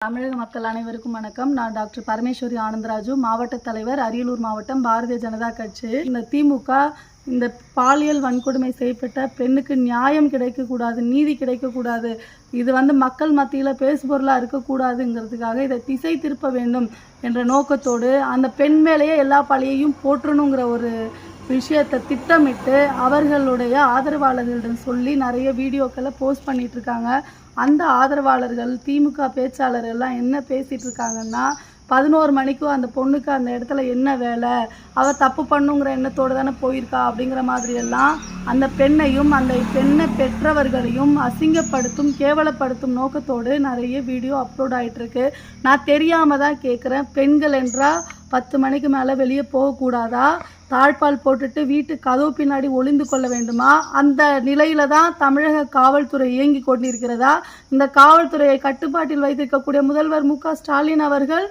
தமிழக மக்கள் அனைவருக்கும் வணக்கம். நான் டாக்டர் பரமேஸ்வரி ஆனந்தராஜு மாவட்ட தலைவர் அரியலூர் மாவட்டம் பாரதிய ஜனதா கட்சி. இந்த திமுக இந்த பாலியல் வன்கொடுமை செய்யப்பட்ட பெண்ணுக்கு நியாயம் கிடைக்கக்கூடாது நீதி கிடைக்கக்கூடாது இது வந்து மக்கள் மத்தியில் பேசுபொருளாக இருக்கக்கூடாதுங்கிறதுக்காக இதை திசை திருப்ப வேண்டும் என்ற நோக்கத்தோடு அந்த பெண் மேலேயே எல்லா பழியையும் போற்றணுங்கிற ஒரு விஷயத்தை திட்டமிட்டு அவர்களுடைய ஆதரவாளர்களிடம் சொல்லி நிறைய வீடியோக்களை போஸ்ட் பண்ணிட்டு இருக்காங்க அந்த ஆதரவாளர்கள் திமுக பேச்சாளர்கள்லாம் என்ன பேசிட்டு இருக்காங்கன்னா பதினோரு மணிக்கும் அந்த பொண்ணுக்கு அந்த இடத்துல என்ன வேலை அவள் தப்பு பண்ணுங்கிற எண்ணத்தோடு தானே போயிருக்கா அப்படிங்கிற மாதிரி எல்லாம் அந்த பெண்ணையும் அந்த பெண்ணை பெற்றவர்களையும் அசிங்கப்படுத்தும் கேவலப்படுத்தும் நோக்கத்தோடு நிறைய வீடியோ அப்லோட் ஆகிட்டுருக்கு நான் தெரியாமல் தான் கேட்குறேன் பெண்கள் என்றால் பத்து மணிக்கு மேலே வெளியே போகக்கூடாதா தாழ்பால் போட்டுட்டு வீட்டு கதவு பின்னாடி ஒளிந்து கொள்ள வேண்டுமா? அந்த நிலையில தான் தமிழக காவல்துறை இயங்கி கொண்டிருக்கிறதா? இந்த காவல்துறையை கட்டுப்பாட்டில் வைத்திருக்கக்கூடிய முதல்வர் மு ஸ்டாலின் அவர்கள்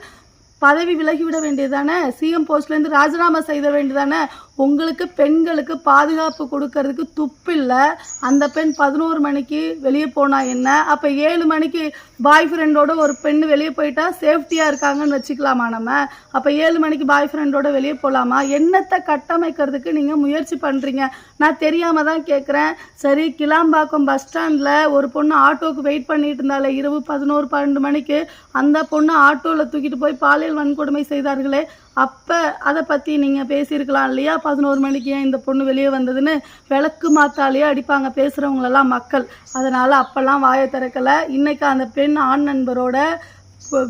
பதவி விலகிவிட வேண்டியதானே சிஎம் போஸ்ட்லேருந்து ராஜினாமா செய்த வேண்டியதானே உங்களுக்கு பெண்களுக்கு பாதுகாப்பு கொடுக்கறதுக்கு துப்பில்லை அந்த பெண் பதினோரு மணிக்கு வெளியே போனா என்ன? அப்போ ஏழு மணிக்கு பாய் ஃப்ரெண்டோட ஒரு பெண் வெளியே போயிட்டா சேஃப்டியாக இருக்காங்கன்னு வச்சுக்கலாமா நம்ம? அப்போ ஏழு மணிக்கு பாய் ஃப்ரெண்டோட வெளியே போகலாமா என்னத்தை கட்டமைக்கிறதுக்கு நீங்கள் முயற்சி பண்ணுறீங்க நான் தெரியாமல் தான் கேட்குறேன் சரி கிளாம்பாக்கம் பஸ் ஸ்டாண்டில் ஒரு பொண்ணு ஆட்டோவுக்கு வெயிட் பண்ணிட்டு இருந்தாலே இரவு பதினோரு பன்னெண்டு மணிக்கு அந்த பொண்ணு ஆட்டோவில் தூக்கிட்டு போய் பாலியல் வன்கொடுமை செய்தார்களே அப்போ அதை பற்றி நீங்கள் பேசியிருக்கலாம் இல்லையா? பதினோரு மணிக்கு ஏன் இந்த பொண்ணு வெளியே வந்ததுன்னு விளக்கு மாத்தாலேயே அடிப்பாங்க பேசுகிறவங்களெல்லாம் மக்கள். அதனால் அப்போல்லாம் வாயை திறக்கலை. இன்னைக்கு அந்த பெண் ஆண் நண்பரோட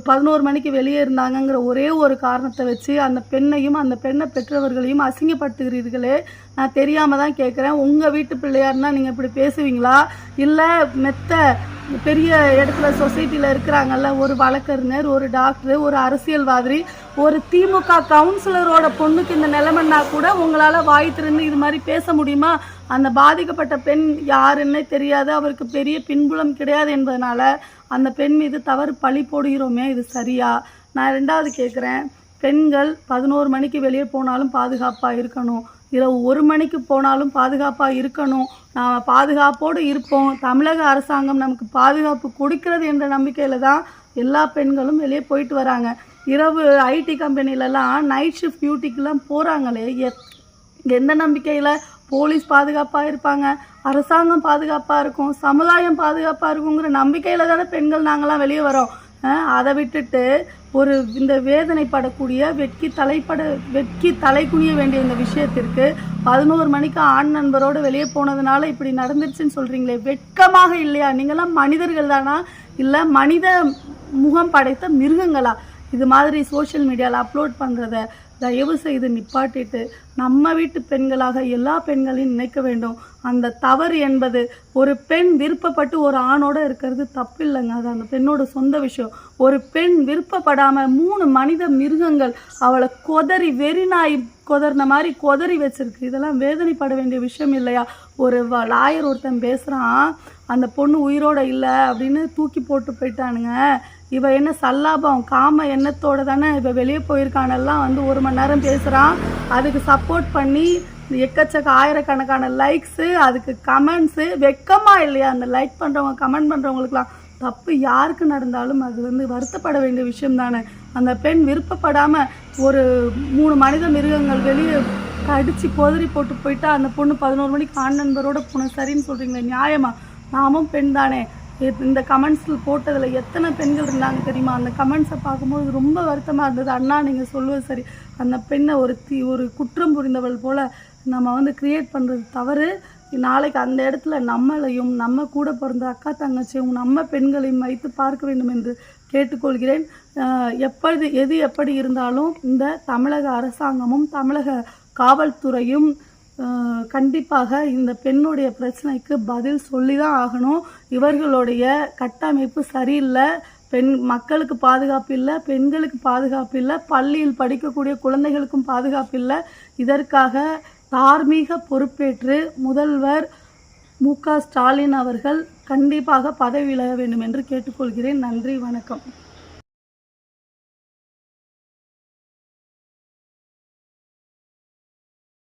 பதினோரு மணிக்கு வெளியே இருந்தாங்கங்கிற ஒரே ஒரு காரணத்தை வச்சு அந்த பெண்ணையும் அந்த பெண்ணை பெற்றவர்களையும் அசிங்கப்படுத்துகிறீர்களே. நான் தெரியாமல் தான் கேட்குறேன் உங்கள் வீட்டு பிள்ளையாருன்னா நீங்கள் இப்படி பேசுவீங்களா? இல்லை மெத்த பெரிய இடத்துல சொசைட்டியில் இருக்கிறாங்கல்ல ஒரு வழக்கறிஞர் ஒரு டாக்டர் ஒரு அரசியல்வாதி ஒரு திமுக கவுன்சிலரோட பொண்ணுக்கு இந்த நிலைமைன்னா கூட உங்களால் வாய் திறந்து இது மாதிரி பேச முடியுமா? அந்த பாதிக்கப்பட்ட பெண் யாருன்னே தெரியாது. அவருக்கு பெரிய பின்புலம் கிடையாது என்பதனால அந்த பெண் மீது தவறு பழி போடுகிறோமே இது சரியா? நான் ரெண்டாவது கேட்குறேன் பெண்கள் பதினோரு மணிக்கு வெளியே போனாலும் பாதுகாப்பாக இருக்கணும். இரவு ஒரு மணிக்கு போனாலும் பாதுகாப்பாக இருக்கணும். நாம் பாதுகாப்போடு இருப்போம். தமிழக அரசாங்கம் நமக்கு பாதுகாப்பு கொடுக்கிறது என்ற நம்பிக்கையில் தான் எல்லா பெண்களும் வெளியே போயிட்டு வராங்க. இரவு ஐடி கம்பெனிலலாம் நைட் ஷிஃப்ட் டியூட்டிக்கெலாம் போகிறாங்களே எந்த நம்பிக்கையில்? போலீஸ் பாதுகாப்பாக இருப்பாங்க. அரசாங்கம் பாதுகாப்பாக இருக்கும். சமுதாயம் பாதுகாப்பாக இருக்குங்கிற நம்பிக்கையில் தானே பெண்கள் நாங்களாம் வெளியே வரோம். அதை விட்டுட்டு ஒரு இந்த வேதனைப்படக்கூடிய வெட்கி தலைப்பட வெட்கி தலை குனிய வேண்டிய இந்த விஷயத்திற்கு பதினோரு மணிக்கு ஆண் நண்பரோடு வெளியே போனதுனால இப்படி நடந்துருச்சுன்னு சொல்கிறீங்களே வெட்கமாக இல்லையா? நீங்களாம் மனிதர்கள் தானா? இல்லை மனித முகம் படைத்த மிருகங்களா? இது மாதிரி சோஷியல் மீடியாவில் அப்லோட் பண்ணுறத தயவு செய்து நிப்பாட்டிட்டு நம்ம வீட்டு பெண்களாக எல்லா பெண்களையும் நினைக்க வேண்டும். அந்த தவறு என்பது ஒரு பெண் விருப்பப்பட்டு ஒரு ஆணோட இருக்கிறது தப்பு இல்லைங்க அது அந்த பெண்ணோட சொந்த விஷயம். ஒரு பெண் விருப்பப்படாமல் மூணு மனித மிருகங்கள் அவளை கொதறி வெறிநாய் கொதறின மாதிரி கொதறி வச்சிருக்கு. இதெல்லாம் வேதனைப்பட வேண்டிய விஷயம் இல்லையா? ஒரு லாயர் ஒருத்தன் பேசுகிறான் அந்த பொண்ணு உயிரோட இல்லை அப்படின்னு தூக்கி போட்டு போயிட்டானுங்க. இவள் என்ன சல்லாபம் காம எண்ணத்தோடு தானே இப்போ வெளியே போயிருக்கானெல்லாம் வந்து ஒரு மணி நேரம் பேசுகிறான் அதுக்கு சப்போர்ட் பண்ணி எக்கச்சக்க ஆயிரக்கணக்கான லைக்ஸு அதுக்கு கமெண்ட்ஸு வெக்கமாக இல்லையா? அந்த லைக் பண்ணுறவங்க கமெண்ட் பண்ணுறவங்களுக்குலாம் தப்பு யாருக்கு நடந்தாலும் அது வந்து வருத்தப்பட வேண்டிய விஷயம் தானே. அந்த பெண் விருப்பப்படாமல் ஒரு மூணு மனித மிருகங்கள் வெளியே கடித்து கொதறி போட்டு போயிட்டா அந்த பொண்ணு பதினோரு மணிக்கு ஆண் நண்பரோட போன சரின்னு சொல்கிறீங்களே நியாயமா? நாமும் பெண் தானே. இந்த கமெண்ட்ஸில் போட்டதில் எத்தனை பெண்கள் இருந்தாங்க தெரியுமா? அந்த கமெண்ட்ஸை பார்க்கும்போது ரொம்ப வருத்தமாக இருந்தது. அண்ணா நீங்கள் சொல்லுவது சரி. அந்த பெண்ணை ஒரு தீ ஒரு குற்றம் புரிந்தவள் போல் நம்ம வந்து கிரியேட் பண்ணுறது தவறு. நாளைக்கு அந்த இடத்துல நம்மளையும் நம்ம கூட பிறந்த அக்கா தங்கச்சியும் நம்ம பெண்களையும் வைத்து பார்க்க வேண்டும் என்று கேட்டுக்கொள்கிறேன். எப்படி எப்பொழுது எது எப்படி இருந்தாலும் இந்த தமிழக அரசாங்கமும் தமிழக காவல்துறையும் கண்டிப்பாக இந்த பெண்ணுடைய பிரச்சனைக்கு பதில் சொல்லி தான் ஆகணும். இவர்களுடைய கட்டமைப்பு சரியில்லை. பெண் மக்களுக்கு பாதுகாப்பு இல்லை பெண்களுக்கு பாதுகாப்பு இல்லை பள்ளியில் படிக்கக்கூடிய குழந்தைகளுக்கும் பாதுகாப்பு இல்லை. இதற்காக தார்மீக பொறுப்பேற்று முதல்வர் மு க ஸ்டாலின் அவர்கள் கண்டிப்பாக பதவி விலக வேண்டும் என்று கேட்டுக்கொள்கிறேன். நன்றி வணக்கம்.